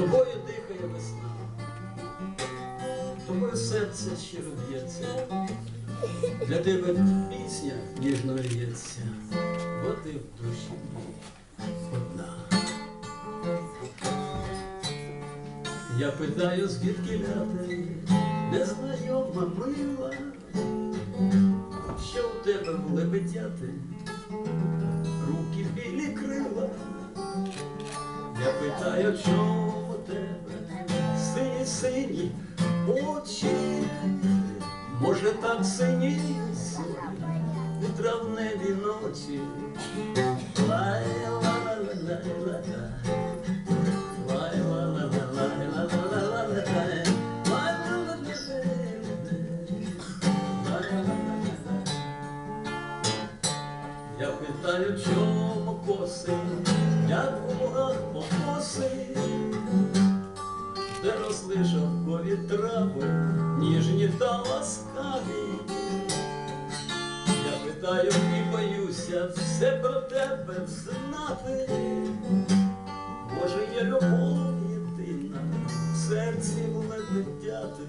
Тобою дихає весна, тобою серце щиро б'ється, для тебе пісня ніжно лється, бо ти в душі одна. Я питаю, звідки ляти, незнайома мила, що в тебе в лебедяти, руки білі крила. Я питаю, чому сині сині очі, може так сині у травневі ночі. Лай, ла, ла, ла, ла, ла, ла. Лай, ла, ла, ла, лай, ла, ла, ла, ла, ла, лай. Лай, ла, ла, ла, ла, лай, ла, ла, ла, ла. Я питаю, чому коси, як у лугах покоси, де шовкові трави, ніжні та ласкаві. Я питаю і боюся все про тебе знати. Боже, є любов єдина в серці буде мене дитяти.